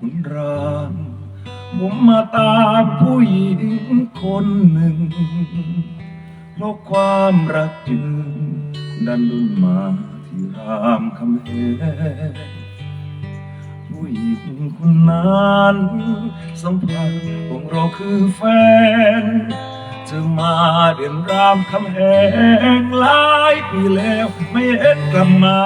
คุณรามผมมาตามผู้หญิงคนหนึ่ง เพราะความรักจึงดันดุนมาที่รามคำแหงผู้หญิงคนนั้นสัมพันธ์ของเราคือแฟนเธอมาเดินรามคำแหงหลายปีแล้วไม่เห็นกลับมา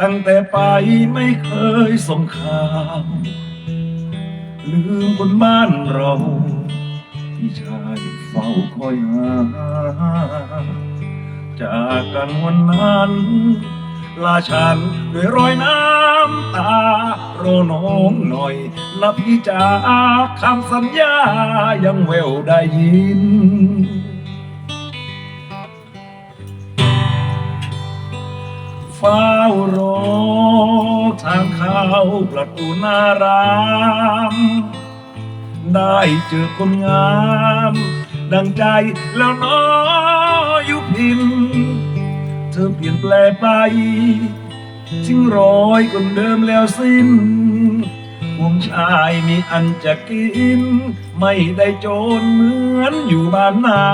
ตั้งแต่ไปไม่เคยส่งข่าวลืมคนบ้านเรา ที่ชายเฝ้าคอยหา จากกันวันนั้น ลาฉันด้วยรอยน้ำตารอน้องหน่อยนะพี่จ๋าคำสัญญายังแววได้ยิน เฝ้ารอทางเข้าประตูนาราม ได้เจอคนงาม ดังใจแล้วน้อยุพิน เธอเปลี่ยนแปลไป ทิ้งรอยคนเดิมแล้วสิ้นผมชายมีอันจะกิน ไม่ได้โจรเหมือนอยู่บ้านนา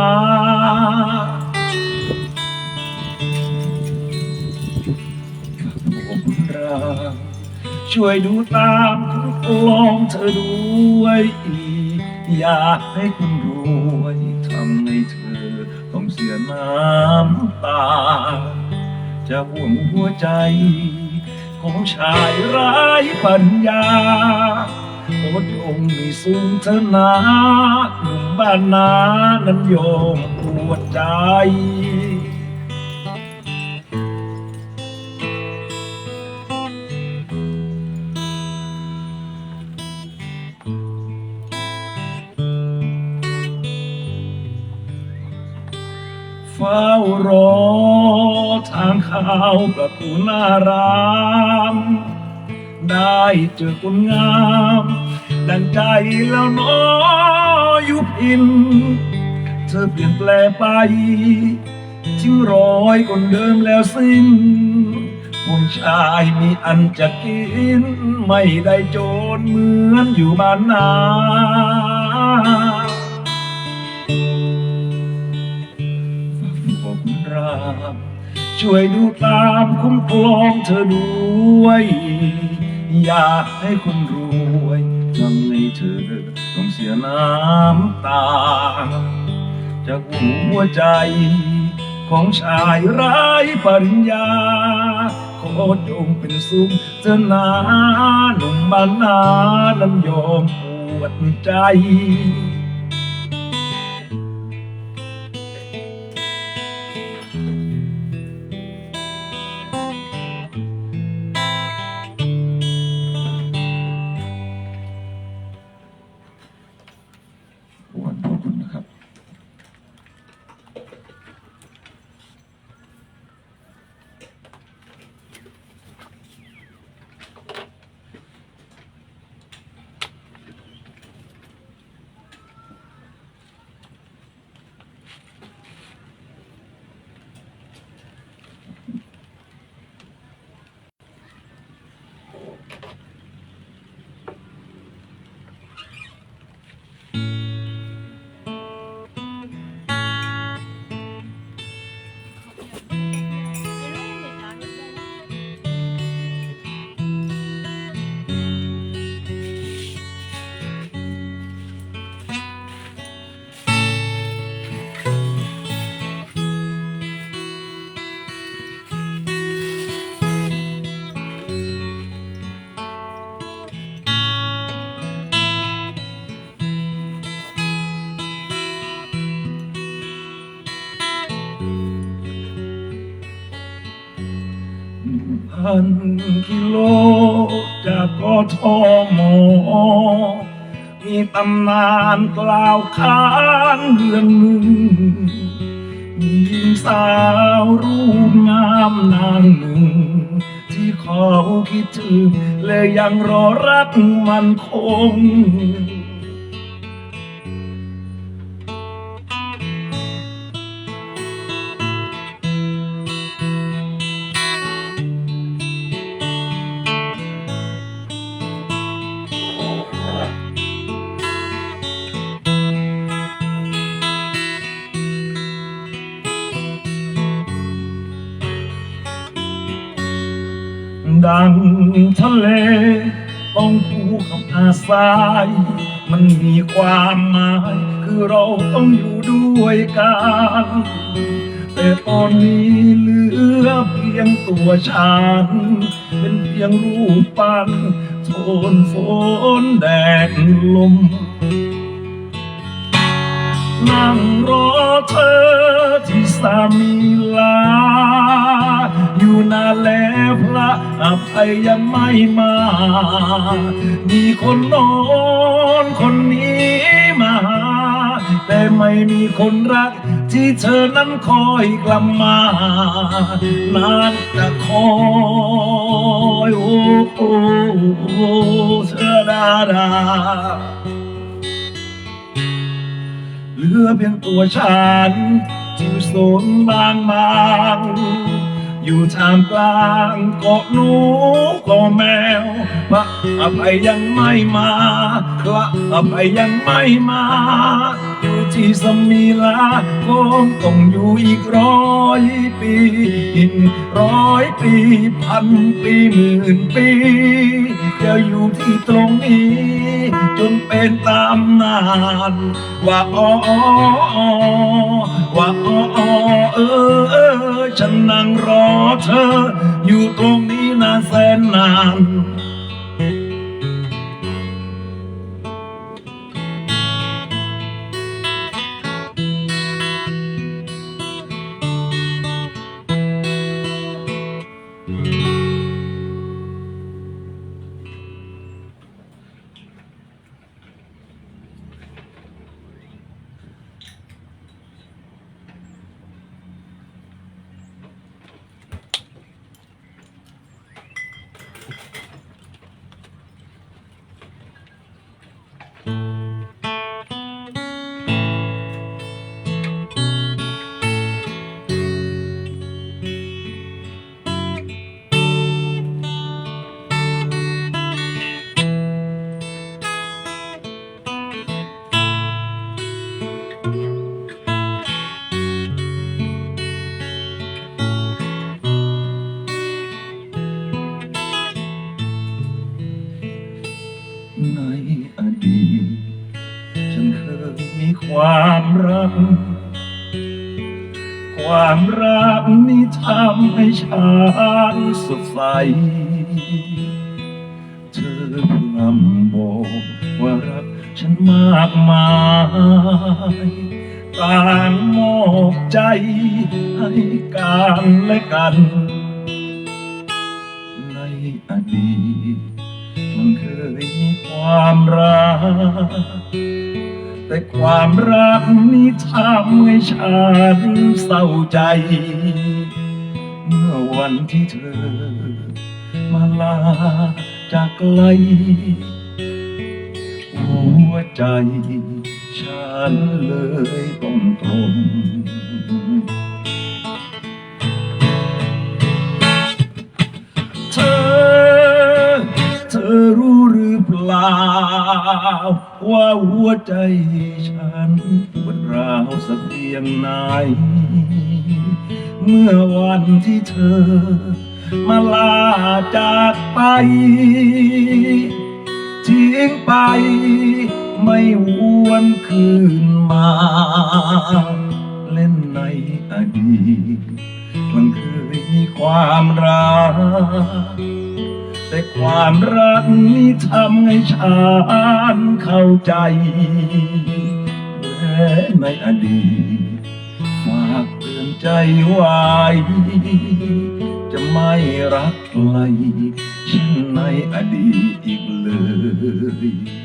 ช่วยดูตามคุณลองเธอด้วยอยากให้คุณรวยทำให้เธอต้องเสียน้ำตา จะห่วงหัวใจ ของชายไร้ปัญญาโอดองมีสูงเธอนาหนุ่มบ้านนานั้นยอมปวดใจ รอทางเข้าประตูนาราม ได้เจอคนงาม ดังใจแล้วน้อยุพิน เธอเปลี่ยนแปลงไปทิ้งรอยคนเดิมแล้วสิ้นผมชายมีอันจะกิน ไม่ได้โจรเหมือนอยู่บ้านนา ช่วยดูตามคุ้มครองเธอด้วย อยากให้คนรวยทำให้เธอต้องเสียน้ำตา จากหัวใจของชายไร้ปริญญา ขอจงเป็นสุขเธอนาหนุ่มบ้านนานั้นยอมปวดใจ พันกิโลจากกทมมีตำนานกล่าวขานเรื่องหนึ่งมีหญิงสาวรูปงามนางหนึ่ง ที่เขาคิดถึงและยังรอรักมันคง ดังทะเล ต้องคู่กับอาทรายมันมีความหมาย คือเราต้องอยู่ด้วยกัน แต่ตอนนี้เหลือเพียงตัวฉัน เป็นเพียงรูปปั้นโทนฝนแดดลมนั่งรอเธอที่สามีลา อยู่นานแล้ว พระอภัยยังไม่มา มีคนโน้นคนนี้มาหา แต่ไม่มีคนรักที่เธอนั้นคอยกลับมานานจะคอยโอ้โอ้โอ้เธอดาดาเหลือเพียงตัวฉันที่โซนบางบาง อยู่ท่ามกลางเกาะหนูก็แมวพระอภัยยังไม่มาพระอภัยยังไม่มา ที่สมีลาคงต้องอยู่อีกร้อยปีอีกร้อยปีพันปีหมื่นปีจะอยู่ที่ตรงนี้ จนเป็นตามนาน ว่าอ๋ออว่าอ๋ออ๋อเออเออฉันนั่งรอเธอ อยู่ตรงนี้นานแสนนาน ใมีความรัก ความรักนี้ทำให้ฉันสดใส เธอพลำบอกว่ารักฉันมากมายต่างมอบใจให้กันและกัน ในอดีตมันเคยมีความรัก แต่ความรักนี้ทำให้ฉันเศร้าใจ เมื่อวันที่เธอ มาลาจากไกล หัวใจฉันเลยต้องตรมเธอ เธอรู้หรือเปล่า ว่าหัวใจฉันปวดร้าวสักเพียงไหน เมื่อวันที่เธอ มาลาจากไป ทิ้งไป ไม่วนคืนมา เล่นในอดีตมันเคยมีความรัก แต่ความรักนี้ทำให้ฉันเข้าใจ และในอดีตฝากเตือนใจไว้จะไม่รักใครเช่นในอดีตอีกเลย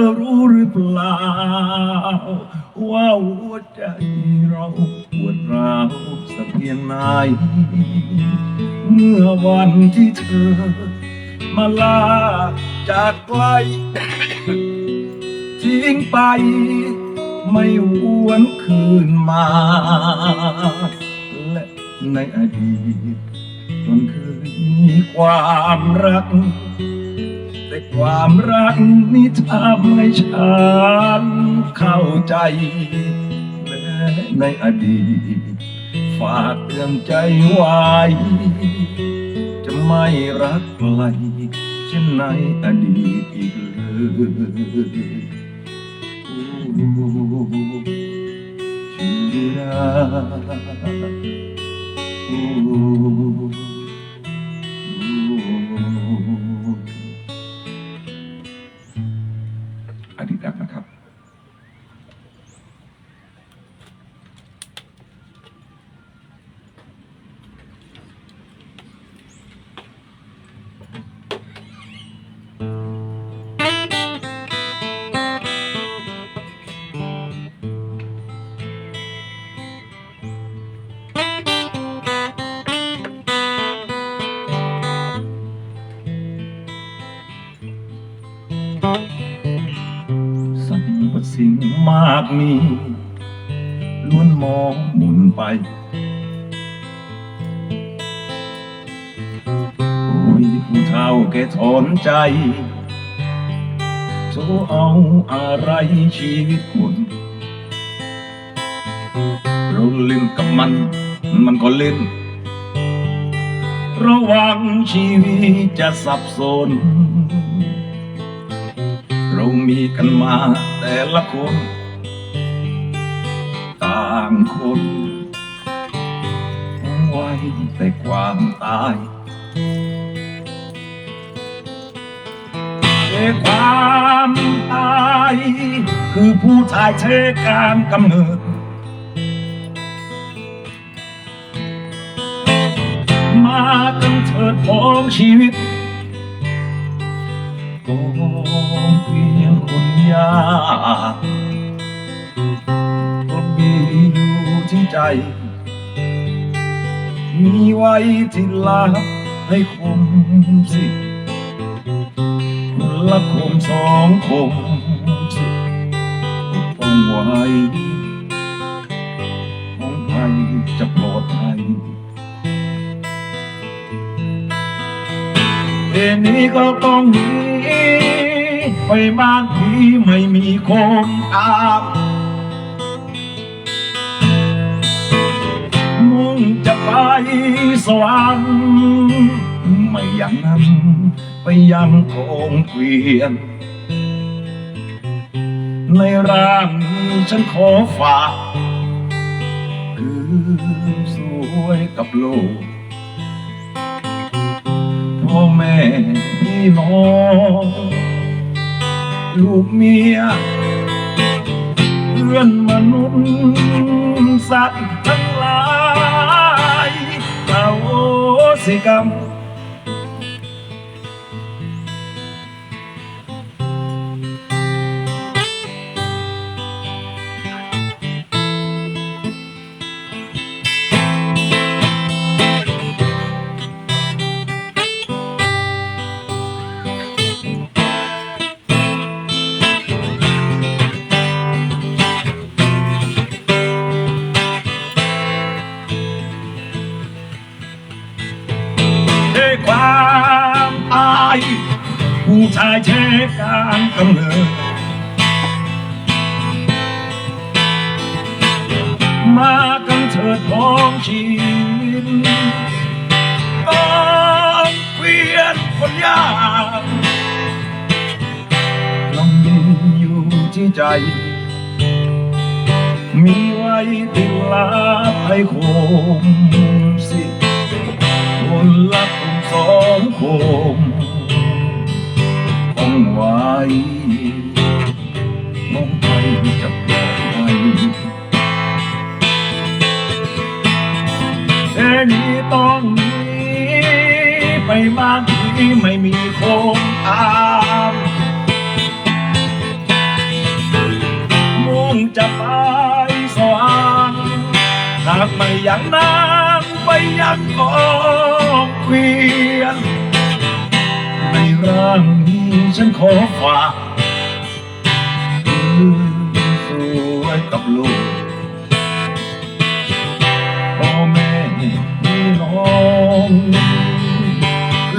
อรู้หรือเปล่า ว่าหัวใจเราปวดร้าวสักเพียงไหนเมื่อวันที่เธอ มาลาจากไกลทิ้งไปไม่หวนคืนมา และในอดีตมันเคยมีความรัก แต่ความรักนี้ทำให้ฉันเข้าใจและในอดีตฝากเตือนใจไว้ จะไม่รักใครเช่นในอดีตอีกเลยโอ้ชีราโอ้อากมีล้วนมองหมุนไปโอ้ยผู้เฒ่าแกถอนใจโทเอาอะไรชีวิตคนเราเล่นกับมัน มันก็เล่น ระวังชีวิตจะสับสน เรามีกันมาแต่ละคนางคนไว้แต่ความตายแต่ความตายคือผู้ถ่ายเทการกำเนิด มากันเถิดของชีวิตก็เพียงคนยาก ที่ใจ มีไว้ที่ลาให้คมสิคนละคมสองคมสิปกป้องไว้ของใครจะปลอดภัยเอ็นี้ก็ต้องหนีไปบ้านที่ไม่มีคนตาม ไปสวรรค์ไม่อย่างนั้นไปยังคงเกวียน ในร่างฉันขอฝากคือสวยกับโลกพ่อแม่พี่น้องลูกเมียเพื่อนมนุษย์สัตว์ทั้งหลาย สิ การกำเนิดมากันเถิดพ้องชีวิตต้องเปลี่ยนคนยากลองดินอยู่ที่ใจ มีไว้ติดลาให้คมสิคนละคนสองคม ไว้มองไปจะปล่อยไว้แต่นี้ต้องหนีไปบานที่ไม่มีคนตามมุ่งจะไปสวรรค์หากไม่อย่างนั้นไปยังกองเกวียนในร่าง ฉันขอฝากคืนสู่ไว้กับลูกพ่อแม่พี่น้อง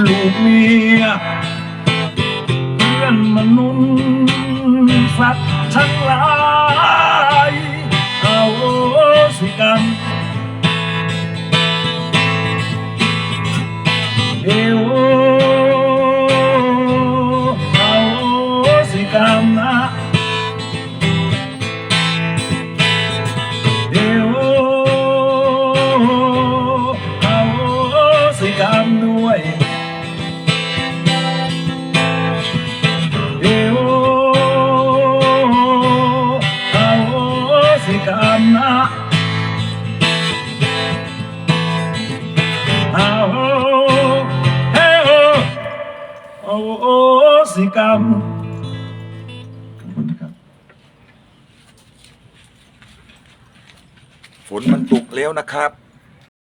ลูกเมียเพื่อนมนุษย์สัตว์ทั้งหลายเอาสิกร แล้วนะครับ